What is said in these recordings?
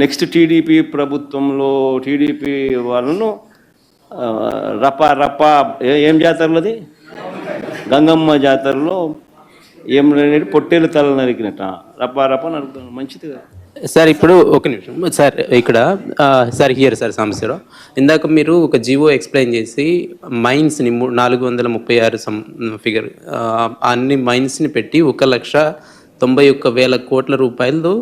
Next TDP ప్రభుత్వంలో TDP వాళ్ళను రప రప ఏం జాతరలు అది? గంగమ్మ జాతరలో ఏం లేని పొట్టేలు తల నరికినట్ట. రప రప నరుకుతాను మంచిది కదా. సార్ ఇప్పుడు ఒక నిమిషం. సార్ ఇక్కడ సార్ హియర్ సార్ సమస్యలో ఇందాక మీరు ఒక జివో ఎక్స్ప్లెయిన్ చేసి మైన్స్ని నాలుగు వందల ముప్పై ఆరు సం ఫిగర్ అన్ని మైన్స్ని పెట్టి ఒక లక్ష తొంభై ఒక్క వేల కోట్ల రూపాయలు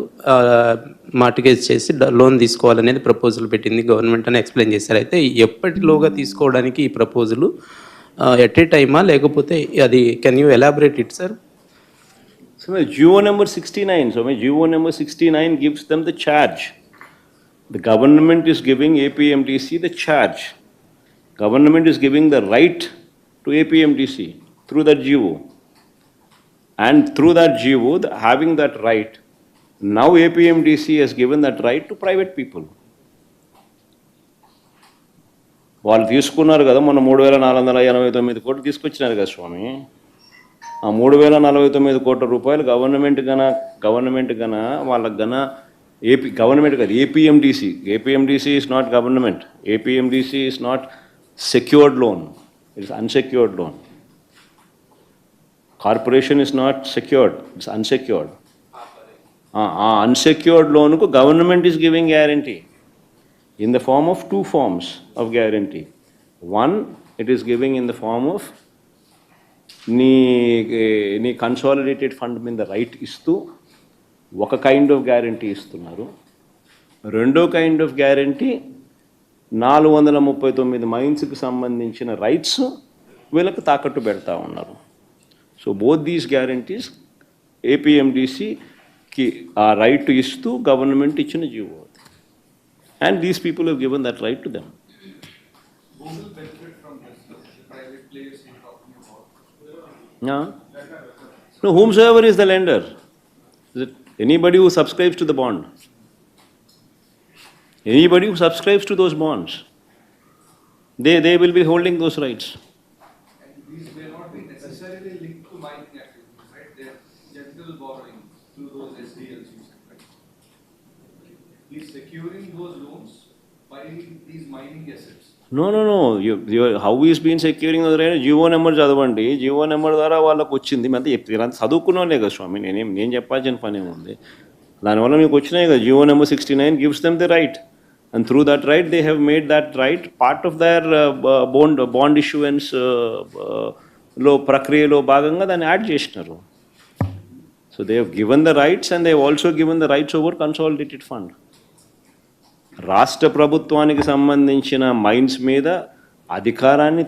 మార్టిగేజ్ చేసి లోన్ తీసుకోవాలనేది ప్రపోజల్ పెట్టింది. గవర్నమెంట్ అని ఎక్స్ప్లెయిన్ చేశారు. అయితే ఎప్పటిలోగా తీసుకోవడానికి ఈ ప్రపోజలు ఎట్ ఏ టైమా? లేకపోతే అది can you elaborate it sir so my Jio number sixty nine so my Jio number sixty nine gives them the charge the government is giving APMTC the charge government is giving the right to APMTC through that Jio and through that Jio having that right now APMDC has given that right to private people. వాళ్ళు తీసుకున్నారు కదా మొన్న మూడు వేల నాలుగు వందల ఎనభై తొమ్మిది కోట్లు తీసుకొచ్చినారు కదా స్వామి. ఆ మూడు వేల నలభై తొమ్మిది కోట్ల రూపాయలు గవర్నమెంట్ గన గవర్నమెంట్ గన వాళ్ళకి గన ఏపీ గవర్నమెంట్ కాదు APMDC APMDC is not government APMDC is not secured loan it's unsecured loan corporation is not secured it's unsecured ఆ అన్సెక్యూర్డ్ లోన్కు government is giving guarantee in the form of two forms of guarantee one it is giving in the form of నీ నీ consolidated fund మీద right ఇస్తూ ఒక kind of guarantee ఇస్తున్నారు. రెండో kind of guarantee నాలుగు వందల ముప్పై తొమ్మిది మైన్స్కి సంబంధించిన రైట్స్ వీళ్ళకి తాకట్టు పెడతా ఉన్నారు. సో బోత్ దీస్ గ్యారంటీస్ ఏపీఎండిసికి ఆ రైట్ ఇస్తూ గవర్నమెంట్ ఇచ్చిన GO and these people have given that right to them No, whomsoever is the lender. Is it anybody who subscribes to the bond? Anybody who subscribes to those bonds, they, they will be holding those rights. He's securing those loans by these mining assets. Number చదవండి. GO number ద్వారా వాళ్ళకు వచ్చింది. అంతా చెప్తారు చదువుకున్నానే కదా స్వామి. నేనేం నేను చెప్పాల్సిన పని ఏముంది? దానివల్ల మీకు వచ్చినాయి కదా. Jio number sixty nine gives them the right and through that right they have made that right part of their bond bond ఇష్యూయన్స్లో ప్రక్రియలో భాగంగా దాన్ని యాడ్ చేసినారు. So they have given the rights and they also given the rights over consolidated fund రాష్ట్ర ప్రభుత్వానికి సంబంధించిన mines మీద అధికారాన్ని